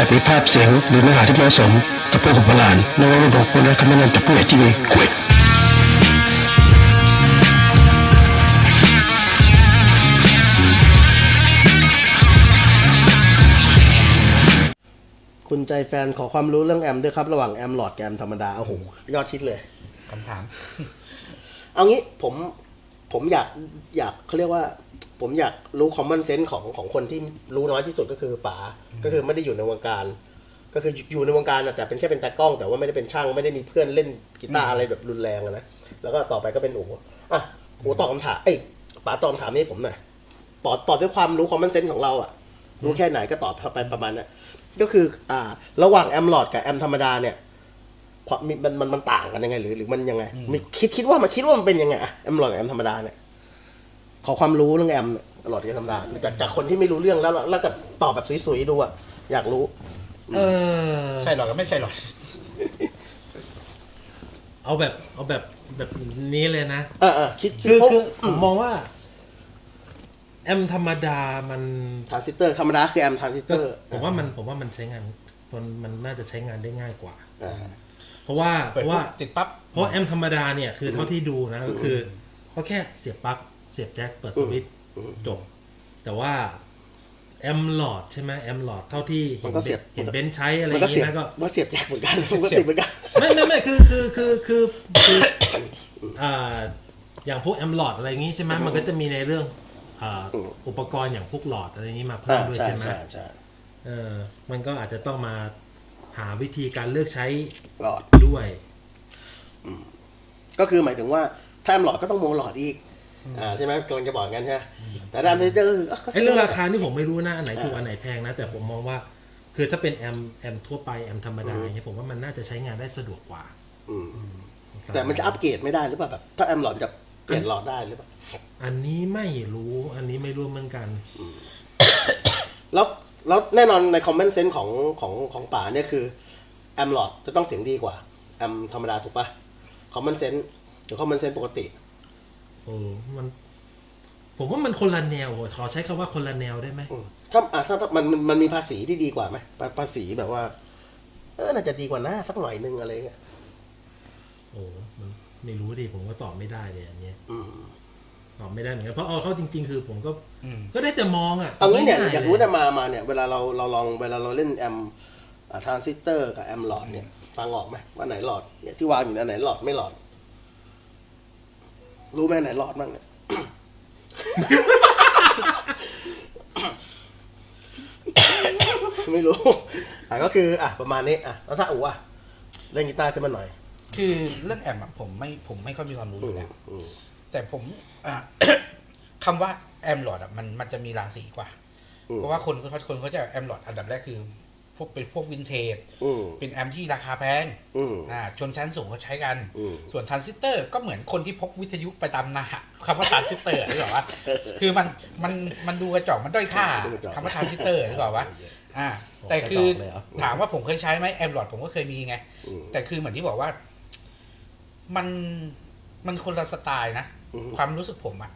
อาจมีภาพเสียงหรือเนื้อหาที่ไม่เหมาะสมต่อผู้ของโบราณในวันระบบควรได้คำแนะนำจากผู้ใหญ่ที่มีเกียรติคุณใจแฟนขอความรู้เรื่องแอมด้วยครับ ระหว่างแอมหลอดกับแอมธรรมดาโอ้โหยอดฮิตเลยคำถาม เอางี้ผมผมอยากอยากเขาเรียกว่า ผมอยากรู้คอมมอนเซนส์ของของคนที่รู้น้อยที่สุดก็คือป๋าก็คือไม่ได้อยู่ในวงการ ก็คืออยู่ในวงการน่ะแต่เป็นแค่เป็นตากล้องแต่ว่าไม่ได้เป็นช่างไม่ได้มีเพื่อนเล่นกีตาร์อะไรแบบรุนแรงอะนะแล้วก็ต่อไปก็เป็นอู๋อะอู๋ตอบคำถามเอ้ยป๋าตอบคำถามนี้ให้ผมหน่อยตอบตอบด้วยความรู้คอมมอนเซนส์ของเราอะรู้แค่ไหนก็ตอบเข้าไปประมาณนั้นก็คืออ่าระหว่างแอมหลอดกับแอมธรรมดาเนี่ยความมีมันมันมันต่างกันยังไง หรือหรือมันยังไงมีคิดคิดว่ามันคิดว่ามันเป็นยังไงอะแอมหลอดกับแอมธรรมดาเนี่ย ขอความรู้เรื่องแอมเนี่ยหลอดกับธรรมดาจากจากคนที่ไม่รู้เรื่องแล้วแล้วก็ตอบแบบสวยๆดูอะอยากรู้เออใช่หรอก็ไม่ใช่หรอกเอาแบบ เอาแบบแบบนี้เลยนะเออเออคิดคิดคือเพราะคือผมมองว่า แอมธรรมดามันทรานซิสเตอร์ธรรมดาคือแอมทรานซิสเตก็อร์ผมว่ามันผมว่ามันใช้งานมันมันน่าจะใช้งานได้ง่ายกว่าอ่าเพราะว่าเพเปิดราะปุ๊ว่าบติดปั๊บเพราะแอมธรรมดาเนี่ยคือเท่าที่ดูนะก็คือก็แค่เสียบปลั๊ก เสียบแจ็คเปิดสวิตช์จบ แต่ว่าแอมหลอดใช่ไหมแอมหลอดเท่าที่เห็นเบนเห็นเบนซ์ใช้อะไรอมันย่าก็งเสียนี้บนะก็มันก็เสียบแยกเหมือนกันมันก็ติดเหมือนกันไม่ไม่ไม่คือคือคือคือคืออ่าอย่างพวกแอมหลอดอะไรอย่างงี้ใช่ไหมมันก็จะมีในเรื่องอ่าอืมอุปกรณ์อย่างพวกหลอดอะไรอย่างงี้มาเพิ่อ่ามด้วยใช่ใช่ไหมใช่ใช่เออมันก็อาจจะต้องมาหาวิธีการเลือกใช้หลอดด้วย ก็คือหมายถึงว่าถ้าแอมหลอดก็ต้องโมหลอดอีก อ่าใช่ไหมกำลังจะบอกงั้นใช่ไหมแต่ด้านทรานซิสเตอร์ก็ก็ไอ้เรื่องราคานี่ผมไม่รู้นะอันไหนถูกอันไหนแพงนะ แต่ผมมองว่า คือถ้าเป็นแอมแอมทั่วไปแอมธรรมดาอย่างเงี้ยผมว่ามันน่าจะใช้งานได้สะดวกกว่าอืมแต่มันจะอัปเกรดไม่ได้หรือเปล่าแบบถ้าแอมหลอดจะเปลี่ยนหลอดได้หรือเปล่าอันนี้ไม่รู้ อันนี้ไม่รู้เหมือนกันแล้วแล้วแน่นอนในคอมเมนต์เซนส์ของของของป่าเนี่ยคือแอมหลอดจะต้องเสียงดีกว่าแอมธรรมดาถูกปะคอมเมนต์เซนส์หรือคอมเมนต์เซนส์ปกติ โอ้มัน ผมว่ามันคนละแนวขอใช้คำว่าคนละแนวได้ไหมอืมถ้าอะถ้าถ้ามันมันมันมีภาษีที่ดีกว่าไหมภาภาษีแบบว่า เออน่าจะดีกว่านะสักหน่อยนึงอะไรเงี้ยโอ้มันไม่รู้ดิผมก็ตอบไม่ได้เลยอันเนี้ยอืมตอบไม่ได้เหมือนกันเพราะเอาเข้าจริง ๆ คือผมก็อืม ก็ได้แต่มองอะเอางี้เนี่ยง่ๆอยากรู้เนี่ยมามาเนี่ยเวลาเราเราลองเวลาเราเล่นแอมทรานซิสเตอร์กับแอมหลอดเนี่ยฟังออกไหมว่าไหนหลอดเนี่ยที่วางอยู่อันไหนหลอดไม่หลอด รู้ไหมไหนหลอดบ้างเนี่ย ไม่รู้ อะก็คือ อะ ประมาณนี้ อะแล้วถ้าอู๋อะ เล่นกีตาร์ขึ้นมาหน่อย คือเรื่องแอมอะผมไม่ผมไม่ค่อยมีความรู้อยู่แล้วอืม แต่ผมอะ คำว่าแอมหลอดอะมันมันจะมีราศีกว่า อืม เพราะว่าคนเขาคนเขาจะแอมหลอดอันดับแรกคือพ วกเป็นพวกวินเทจอืมเป็นแอมที่ราคาแพงอืมอ่าชนชั้นสูงเขาใช้กันอืมส่วนทรานซิสเตอร์ก็เหมือนคนที่พกวิทยุไปตามนาคำว่าทรานซิสเตอร์หรือเปล่าวะคือมันมันมันดูกระจอกมันด้อยค่าดูกระจอกคำว่าทรานซิสเตอร์หรือเปล่าวะอ่า แต่คือถามว่าผมเคยใช้ไหมแอมหลอดผมก็เคยมีไงอืมแต่คือเหมือนที่บอกว่า มันมันคนละสไตล์นะอืมความรู้สึกผมอะ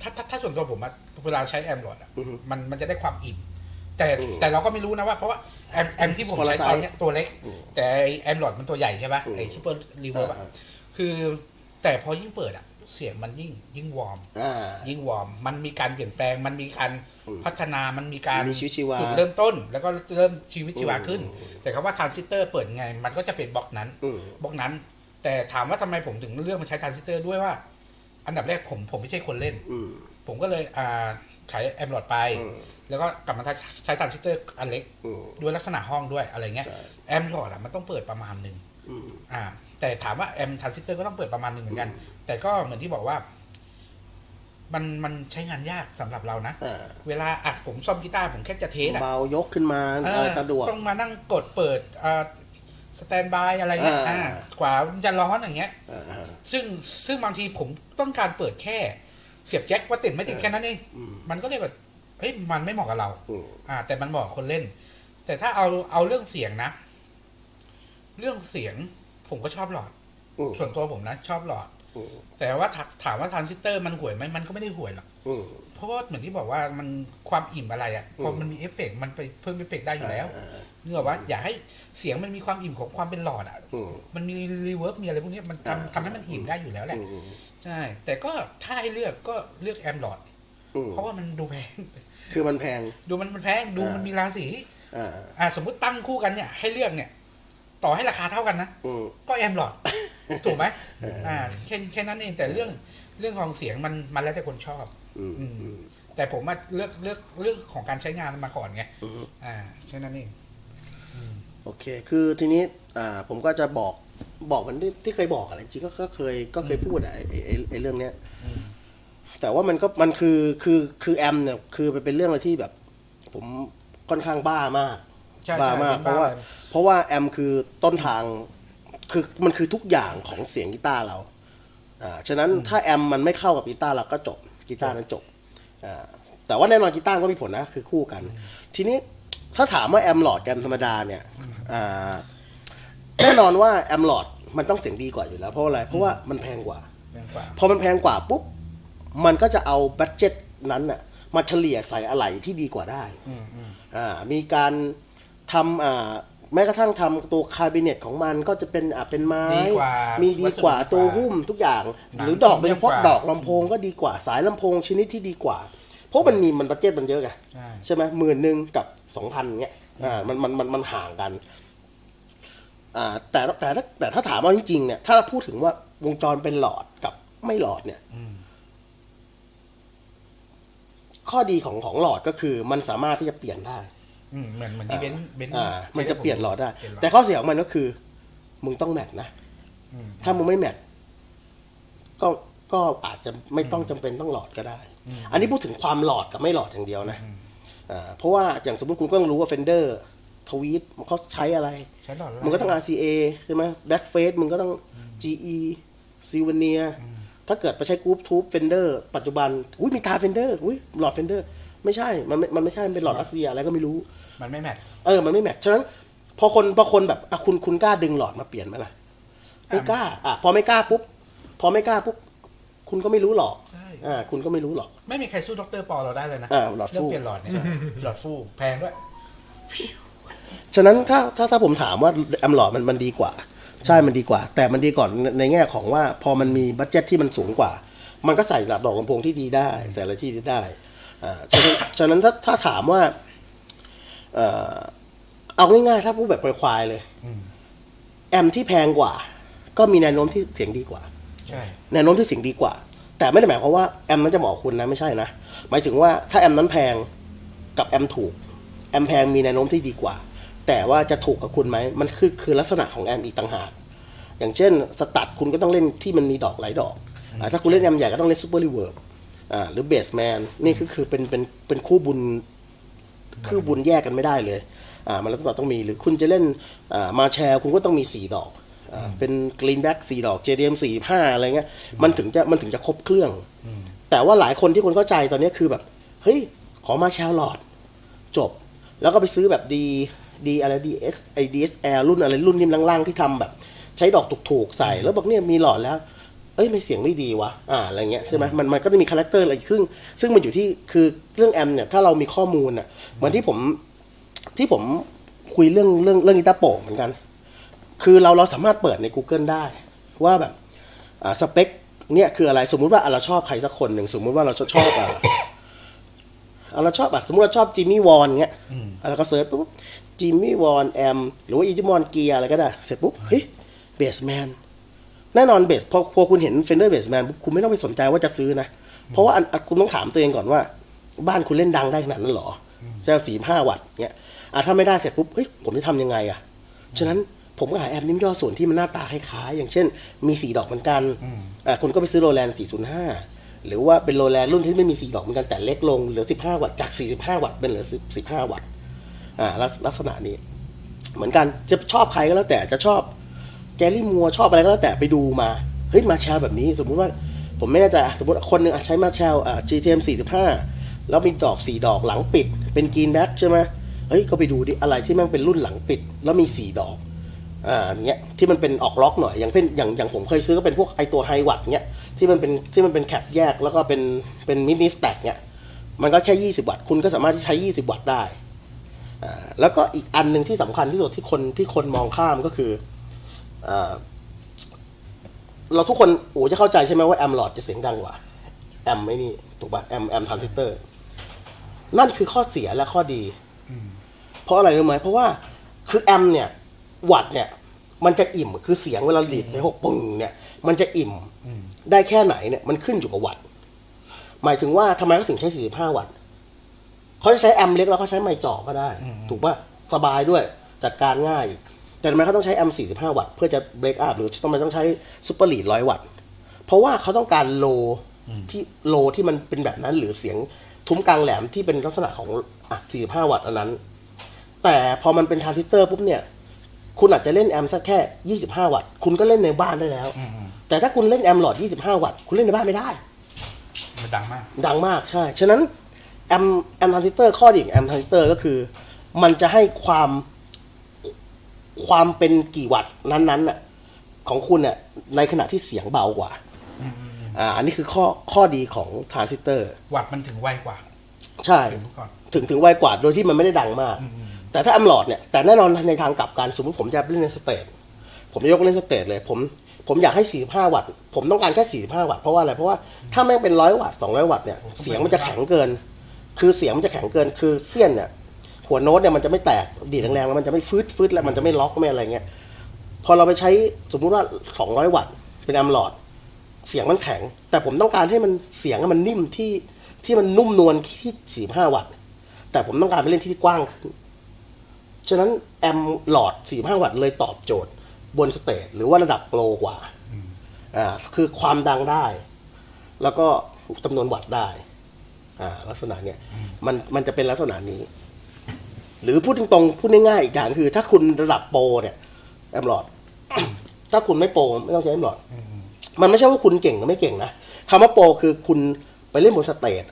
ถ้าถ้าถ้าส่วนตัวผมอะเวลาใช้แอมหลอดอะอืมมันมันจะได้ความอิ่ม แต่อืมแต่เราก็ไม่รู้นะว่าเพราะว่าแอมแอมที่ผมคนละใช้ตอนเนี้ยตัวเล็ก อืมแต่ไอ้แอมหลอดมันตัวใหญ่ใช่ปะอืม ไอ้ซูเปอร์รีเวิร์บอ่าคือแต่พอยิ่งเปิดอะเสียงมันยิ่งยิ่งวอร์ม อ่า ยิ่งวอร์มมันมีการเปลี่ยนแปลง มันมีการอืมพัฒนา มันมีการมีชีวิตชีวาจุดเริ่มต้น แล้วก็เริ่มชีวิตชีวาขึ้น อืม แต่คำว่าทรานซิสเตอร์เปิดไง มันก็จะเป็นบล็อกนั้น อืม บล็อกนั้น แต่ถามว่าทำไมผมถึงเลือกมาใช้ทรานซิสเตอร์ด้วยว่า อันดับแรกผมผมไม่ใช่คนเล่น อืม ผมก็เลยอ่าขายแอมหลอดไปอืมแล้วก็กลับมาใช้ทรานซิสเตอร์อันเล็กอืมด้วยลักษณะห้องด้วยอะไรเงี้ยใช่แอมหลอดอะมันต้องเปิดประมาณหนึ่งอืมอ่า แต่ถามว่าแอมทรานซิสเตอร์ก็ต้องเปิดประมาณหนึ่งเหมือนกัน แต่ก็เหมือนที่บอกว่า มันมันใช้งานยากสำหรับเรานะอ่าเวลาอะผมซ่อมกีตาร์ผมแค่จะเทสอะเบายกขึ้นมาเออะไรอสะดวกต้องมานั่งกดเปิดอ่าสแตนบายอะไรเงี้ยอ่าอ่ากว่ามันจะร้อนอย่างเงี้ยอ่าซึ่งซึ่งบางทีผมต้องการเปิดแค่ เสียบแจ็คว่าติดไม่ติดแค่นั้นเองอืมมันก็เลยแบบเฮ้ยมันไม่เหมาะกับเราอืมอ่า แต่มันเหมาะกับคนเล่น แต่ถ้าเอาเอาเรื่องเสียงนะ เรื่องเสียงผมก็ชอบหลอดอืมส่วนตัวผมนะ ชอบหลอดอืมแต่ว่าถาถามว่าทรานซิสเตอร์มันห่วยไหมมันก็ไม่ได้ห่วยหรอกอืมเพราะว่าเหมือนที่บอกว่ามันความอิ่มอะไรอะพอมันมีเอฟเฟกต์มันไปเพิ่มเอฟเฟกต์ได้อยู่แล้วอ่านึกออกว่า อยากให้เสียงมันมีความอิ่มของความเป็นหลอดอะอืมมันมีรีเวิร์บมีอะไรพวกนี้มันอ่าทำทำให้มันอิ่มได้อยู่แล้วแหละอืม ใช่ แต่ก็ถ้าให้เลือกก็เลือกแอมหลอดอืมเพราะว่ามันดูแพง คือมันแพง ดูมันมันแพงดูอ่ามัมันมีราศีอ่าอ่าสมมุติตั้งคู่กันเนี่ยให้เลือกเนี่ย ต่อให้ราคาเท่ากันนะ อืม ก็แอมหลอด ถูกไหมเอออ่ อ่าแค่แค่นั้นเองแต่เรื่องเรื่องของเสียงมันมันแล้วแต่คนชอบ อืมอืม อืมแต่ผมมาเลือกเลือกเรื่องของการใช้งานมาก่อนไงอืม อ่าแค่นั้นเอง โอเค คือทีนี้อ่าผมก็จะบอก บอกมันที่ที่เคยบอกอะไรจริงๆก็ก็เคยก็เคยพูดอะไอ้ไอ้ไอ้ไอ้เรื่องเนี้ยแต่ว่ามันก็มันคือคือคือแอมเนี่ยคือมันเป็นเรื่องอะไรที่แบบ ผมค่อนข้างบ้ามากใช่บ้าใช่มากเป็นเพราะว่าบ้าเลยเพราะว่าแอมคือต้นทางคือมันคือทุกอย่างของเสียงกีตาร์เราอ่าฉะนั้นถ้าแอมมันไม่เข้ากับกีตาร์เราก็จบกีตาร์นั้นจบอ่าแต่ว่าแน่นอนกีตาร์ก็มีผลนะคือคู่กัน ทีนี้ถ้าถามว่าแอมหลอดกันธรรมดาเนี่ยอ่า แน่นอนว่าแอมหลอดมันต้องเสียงดีกว่าอยู่แล้วเพราะอะไร เพราะว่ามันแพงกว่า แพงกว่า พอมันแพงกว่าปุ๊บ มันก็จะเอาบัตเจ็ตนั้นน่ะมาเฉลี่ยใส่อะไหล่ที่ดีกว่าได้ อืมอืมอ่ามีการทำอ่าแม้กระทั่งทำตัวคาบิเนตของมันก็จะเป็นอ่าเป็นไม้ ดีกว่ามีดีกว่าวัสดุดีกว่าตัวหุ้มทุกอย่างหนังหรือดอกโดยเฉพาะเยี่ยมกว่า ดอกลำโพงก็ดีกว่าสายลำโพงชนิดที่ดีกว่า เพราะมันมีมันบัตเจ็ตมันเยอะไง ใช่ ใช่ไหมหมื่นหนึ่งกับสองพันเงี้ยอ่ามันมันมันมันห่างกันอ่า แต่แต่ถ้าแต่ถ้าถามว่าจริงๆเนี่ยถ้าพูดถึงว่าวงจรเป็นหลอดกับไม่หลอดเนี่ยอืมข้อดีของของหลอดก็คือ มันสามารถที่จะเปลี่ยนได้อืมเหมือนเหมือนที่เบนซ์เบนซ์อ่ามันจะเปลี่ยนหลอดได้เปลี่ยนหลอดแต่ข้อเสียของมันก็คือ มึงต้องแมทนะอืมถ้ามึงไม่แมทก็ก็อาจจะไม่ต้องจำเป็นต้องหลอดก็ได้ อันนี้พูดถึงความหลอดกับไม่หลอดอย่างเดียวนะอ่าเพราะว่าอย่างสมมติคุณก็ต้องรู้ว่าเฟนเดอร์ ทวีตเขาใช้อะไร ใช้หลอดแล้วมึงก็ต้อง RCA ใช่ไหมแบ็กเฟสมึงก็ต้อง GE ซีวเนียถ้าเกิดไปใช้กรุ๊ปทูบเฟนเดอร์ปัจจุบัน อุ้ยมีตาเฟนเดอร์อุ้ยหลอดเฟนเดอร์ไม่ใช่ มันไม่มันไม่ใช่ มันเป็นหลอดรัสเซียอะไรก็ไม่รู้ มันไม่แมทเออ มันไม่แมทฉะนั้น พอคนพอคนแบบอะคุณคุณกล้าดึงหลอดมาเปลี่ยนไหมล่ะไม่กล้า อะพอไม่กล้าปุ๊บพอไม่กล้าปุ๊บคุณก็ไม่รู้หรอกใช่อ่า คุณก็ไม่รู้หรอก ไม่มีใครสู้ดรปอเราได้เลยนะอ่าหลอดฟูเรื่องเปลี่ยนหลอดเนี่ยหลอดฟูแพงด้วย ฉะนั้นถ้าถ้าถ้าผมถามว่าแอมหลอดมันมันดีกว่า ใช่มันดีกว่า แต่มันดีก่อนในในแง่ของว่าพอมันมีบัตเจ็ตที่มันสูงกว่า มันก็ใส่ระดอกลำโพงที่ดีได้ ใส่อะไรที่ดีได้อ่าฉะนั้นฉะนั้นถ้าถ้าถามว่าเอ่อเอาง่ายๆถ้าพูดแบบควายๆเลยอืมแอมที่แพงกว่า ก็มีแนวโน้มที่เสียงดีกว่า ใช่ แนวโน้มที่เสียงดีกว่า แต่ไม่ได้หมายความว่าแอมนั้นจะเหมาะกับคุณนะไม่ใช่นะหมายถึงว่าถ้าแอมนั้นแพงกับแอมถูก แอมแพงมีแนวโน้มที่ดีกว่า แต่ว่าจะถูกกับคุณไหมมันคือคือลักษณะของแอมอีกต่างหาก อย่างเช่นสตัดคุณก็ต้องเล่นที่มันมีดอกหลายดอกอ่าถ้าคุณเล่นแอมใหญ่ก็ต้องเล่นซูเปอร์รีเวิร์บอ่าหรือเบสแมนนี่คือคือเป็นเป็นเป็นคู่บุญคือบุญแยกกันไม่ได้เลยอ่ามันต้องต้องมีหรือคุณจะเล่นอ่ามาแชร์คุณก็ต้องมีสี่ดอกอ่าเป็นกรีนแบ็กสี่ดอก JDM สี่ห้าอะไรเงี้ยมันถึงจะมันถึงจะครบเครื่อง แต่ว่าหลายคนที่คนเข้าใจตอนนี้คือแบบ เฮ้ย ขอมาแชร์หลอด จบ แล้วก็ไปซื้อแบบดี ดีอะไรดีเอสไอดีเอสแอรุ่นอะไรรุ่นริมล่างๆที่ทำแบบ ใช้ดอกถูกๆใส่แล้วบอกเนี่ยมีหลอดแล้ว เอ้ยไม่เสียงไม่ดีวะอ่าอะไรเงี้ยใช่ไหมมันมันก็จะมีคาแรคเตอร์อะไรซึ่งซึ่งมันอยู่ที่คือเรื่องแอมเนี่ยถ้าเรามีข้อมูลอะเหมือนที่ผมที่ผมคุยเรื่องเรื่องเรื่องกีตาร์โปร่งเหมือนกัน คือเราเราสามารถเปิดใน Google ได้ ว่าแบบอ่าสเปคเนี่ยคืออะไรสมมุติว่าอะเราชอบใครสักคนหนึ่งสมมุติว่าเราชอบ ชอบอะอะเราชอบอะสมมติเราชอบจิมมี่วอนเงี้ยอะเราก็เซิร์ชปุ๊บจิมมี่วอนแอมหรือว่าอีจิมอนเกียอะไรก็ได้ เสร็จปุ๊บเฮ้ยเบสแมนแน่นอนเบสพอพอคุณเห็นเฟนเดอร์เบสแมนคุณไม่ต้องไปสนใจว่าจะซื้อนะ เพราะว่าอันอันคุณต้องถามตัวเองก่อนว่า บ้านคุณเล่นดังได้ขนาดนั้นเหรอจะสี่ห้าวัตต์เงี้ยอะถ้าไม่ได้เสร็จปุ๊บเฮ้ยผมจะทำยังไงอะฉะนั้นผมก็หาแอมนิ้มย่อส่วนที่มันหน้าตาคล้ายๆอย่างเช่น มีสีดอกเหมือนกันอะคุณก็ไปซื้อโรแลนด์405 หรือว่าเป็นโรแลนรุ่นที่ไม่มีสีดอกเหมือนกันแต่เล็กลงเหลือ 15 วัตต์จาก 45 วัตต์เป็นเหลือ 15 วัตต์อ่าลักลักษณะนี้ เหมือนกันจะชอบใครก็แล้วแต่จะชอบแกลลี่มัวชอบอะไรก็แล้วแต่ไปดูมาเฮ้ยมาแชร์แบบนี้ สมมุติว่าผมไม่แน่ใจะสมมติคนหนึ่งอะใช้มาแชร์อ่า GTM 45 แล้วมีดอกสี่ดอกหลังปิด เป็นกรีนแบ็คใช่ไหมเฮ้ยก็ไปดูดิอะไรที่มันเป็นรุ่นหลังปิด แล้วมีสี่ดอกอ่าเงี้ยที่มันเป็นออกล็อกหน่อยอย่างเป็นอย่างอย่างผมเคยซื้อก็เป็นพวกไอตัวไฮวัตเงี้ย ที่มันเป็นที่มันเป็นแคปแยกแล้วก็เป็นเป็นมินิสแต็กเงี้ยมันก็แค่ 20 วัตต์คุณก็สามารถที่ใช้ 20 วัตต์ได้อ่าแล้วก็อีกอันหนึ่งที่สำคัญที่สุดที่คนที่คนมองข้ามก็คืออ่าเราทุกคนโอ้จะเข้าใจใช่ไหมว่าแอมหลอดจะเสียงดังกว่าแอมไม่นี่ถูกป่ะแอมแอมทรานซิสเตอร์นั่นคือข้อเสียและข้อดี เพราะอะไรรู้ไหมเพราะว่าคือแอมเนี่ยวัตต์เนี่ย มันจะอิ่มคือเสียงเวลาดีดในหกปึ้งเนี่ย มันจะอิ่มได้แค่ไหนเนี่ยมันขึ้นอยู่กับวัตต์หมายถึงว่าทำไมเขาถึงใช้45วัตต์เขาจะใช้แอมเล็กแล้วเขาใช้ไมค์จ่อก็ได้ ถูกป่ะสบายด้วยจัดการง่าย แต่ทำไมเขาต้องใช้แอม45วัตต์เพื่อจะเบรกอัพหรือทำไมต้องใช้ซูเปอร์ลีด100วัตต์เพราะว่าเขาต้องการโลที่โลที่มันเป็นแบบนั้นหรือเสียงทุ้มกลางแหลมที่เป็นลักษณะของอะ45 วัตต์อันนั้น แต่พอมันเป็นทรานซิสเตอร์ปุ๊บเนี่ย คุณอาจจะเล่นแอมสักแค่ 25 วัตต์ คุณก็เล่นในบ้านได้แล้ว แต่ถ้าคุณเล่นแอมหลอด 25 วัตต์ คุณเล่นในบ้านไม่ได้ มันดังมาก ดังมากใช่ ฉะนั้นแอมแอมทรานซิสเตอร์ข้อดีของแอมทรานซิสเตอร์ก็คือ มันจะให้ความความเป็นกี่วัตต์นั้นๆน่ะของคุณน่ะในขณะที่เสียงเบากว่า อ่า อันนี้คือข้อข้อดีของทรานซิสเตอร์ วัดมันถึงไวกว่า ใช่เมื่อก่อนถึงถึงไวกว่า โดยที่มันไม่ได้ดังมาก แต่ถ้าแอมลอดเนี่ยแต่แน่นอนในทางกลับกันสมมติผมจะเล่นในสเตจผมยกเล่นสเตจเลยผมผมอยากให้ 45 วัตต์ ผมต้องการแค่ 45 วัตต์ เพราะว่าอะไร เพราะว่าถ้าแม่งเป็นร้อยวัตต์ 200 วัตต์เนี่ย เสียงมันจะแข็งเกิน คือเสียงมันจะแข็งเกิน คือเสี้ยนเนี่ย หัวโน้ตเนี่ยมันจะไม่แตก ดีดแรงๆแล้วมันจะไม่ฟืดฟืดแล้วมันจะไม่ล็อกไม่อะไรเงี้ย พอเราไปใช้สมมุติว่า 200 วัตต์ เป็นแอมหลอด เสียงมันแข็ง แต่ผมต้องการให้มันเสียงมันนิ่มที่ที่มันนุ่มนวลที่ 45 วัตต์ แต่ผมต้องการไปเล่นที่กว้างขึ้น ฉะนั้นแอมหลอด 45 วัตต์เลยตอบโจทย์บนสเตจหรือว่าระดับโปรกว่าอ่า คือความดังได้ แล้วก็จำนวนวัตต์ได้ อ่า ลักษณะเนี้ยมันมันจะเป็นลักษณะนี้ หรือพูดตรงๆพูดง่ายๆอีกอย่างคือ ถ้าคุณระดับโปรเนี่ย แอมหลอด ถ้าคุณไม่โปรไม่ต้องใช้แอมหลอดมันไม่ใช่ว่าคุณเก่งหรือไม่เก่งนะคำว่าโปรคือคุณไปเล่นบนสเตจ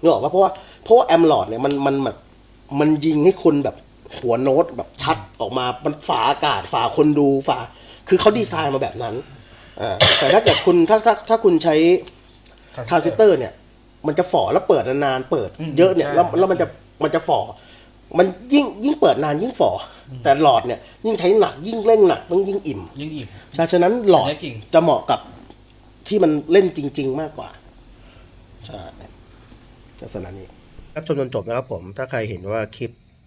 นึกออกปะเพราะว่าเพราะว่าแอมหลอดเนี่ยมันมันแบบมันยิงให้คุณแบบ หัวโน้ตแบบชัดออกมามันฝาอากาศฝาคนดูฝาคือเขาดีไซน์มาแบบนั้นอ่าแต่ถ้าเกิดคุณถ้าถ้าถ้าคุณใช้ทรานซิสเตอร์เนี่ย มันจะฝ่อแล้วเปิดนานๆเปิดอืมเยอะเนี่ยใช่แล้วแล้วมันจะมันจะฝ่อมันยิ่งยิ่งเปิดนานยิ่งฝ่ออแต่หลอดเนี่ยยิ่งใช้หนักยิ่งเล่นหนักมันยิ่งอิ่มยิ่งอิ่มใช่ฉะนั้นหลอดอันนี้จริงจะเหมาะกับที่มันเล่นจริง ๆ มากกว่าใช่ลักษณะนี้ครับชมจนจบนะครับผม ถ้าใครเห็นว่าคลิป